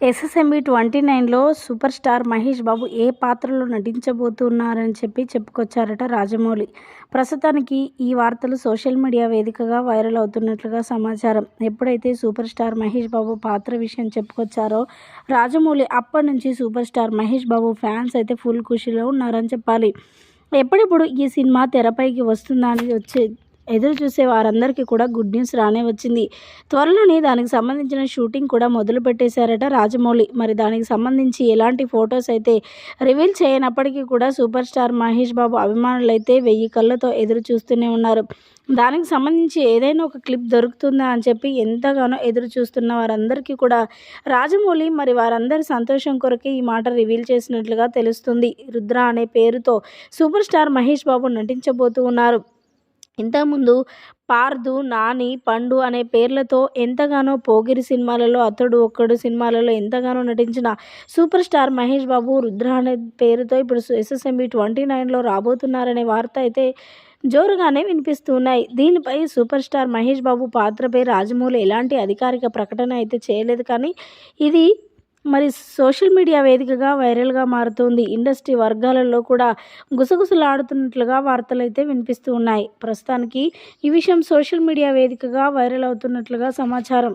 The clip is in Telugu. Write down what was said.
ఎస్ఎస్ఎంబి ట్వంటీ నైన్లో సూపర్ స్టార్ మహేష్ బాబు ఏ పాత్రలో నటించబోతున్నారని చెప్పి చెప్పుకొచ్చారట రాజమౌళి. ప్రస్తుతానికి ఈ వార్తలు సోషల్ మీడియా వేదికగా వైరల్ అవుతున్నట్లుగా సమాచారం. ఎప్పుడైతే సూపర్ స్టార్ మహేష్ బాబు పాత్ర విషయం చెప్పుకొచ్చారో రాజమౌళి అప్పటి నుంచి super star Mahesh Babu fans అయితే ఫుల్ ఖుషిలో ఉన్నారని చెప్పాలి. ఎప్పుడెప్పుడు ఈ సినిమా తెరపైకి వస్తుందా అని వచ్చే ఎదురు చూసే వారందరికీ కూడా గుడ్ న్యూస్ రానే వచ్చింది. త్వరలోనే దానికి సంబంధించిన షూటింగ్ కూడా మొదలు పెట్టేశారట రాజమౌళి. మరి దానికి సంబంధించి ఎలాంటి ఫొటోస్ అయితే రివీల్ చేయనప్పటికీ కూడా సూపర్ స్టార్ మహేష్ బాబు అభిమానులు అయితే వెయ్యి కళ్ళతో ఎదురు చూస్తూనే ఉన్నారు. దానికి సంబంధించి ఏదైనా ఒక క్లిప్ దొరుకుతుందా అని చెప్పి ఎంతగానో ఎదురు చూస్తున్న వారందరికీ కూడా రాజమౌళి మరి వారందరి సంతోషం కొరకే ఈ మాట రివీల్ చేసినట్లుగా తెలుస్తుంది. రుద్ర అనే పేరుతో సూపర్ స్టార్ మహేష్ బాబు నటించబోతూ ఉన్నారు. ఇంతకుముందు పార్దు నాని పండు అనే పేర్లతో ఎంతగానో పోగిరి సినిమాలలో అతడు ఒక్కడు సినిమాలలో ఎంతగానో నటించిన సూపర్ స్టార్ మహేష్ బాబు రుద్ర అనే పేరుతో ఇప్పుడు ఎస్ఎస్ఎంబి ట్వంటీ నైన్లో రాబోతున్నారనే వార్త అయితే జోరుగానే వినిపిస్తున్నాయి. దీనిపై సూపర్ స్టార్ మహేష్ బాబు పాత్రపై రాజమౌళి ఎలాంటి అధికారిక ప్రకటన అయితే చేయలేదు కానీ ఇది మరి సోషల్ మీడియా వేదికగా వైరల్గా మారుతుంది. ఇండస్ట్రీ వర్గాలలో కూడా గుసగుసలాడుతున్నట్లుగా వార్తలు అయితే వినిపిస్తూ ఉన్నాయి. ప్రస్తుతానికి ఈ విషయం సోషల్ మీడియా వేదికగా వైరల్ అవుతున్నట్లుగా సమాచారం.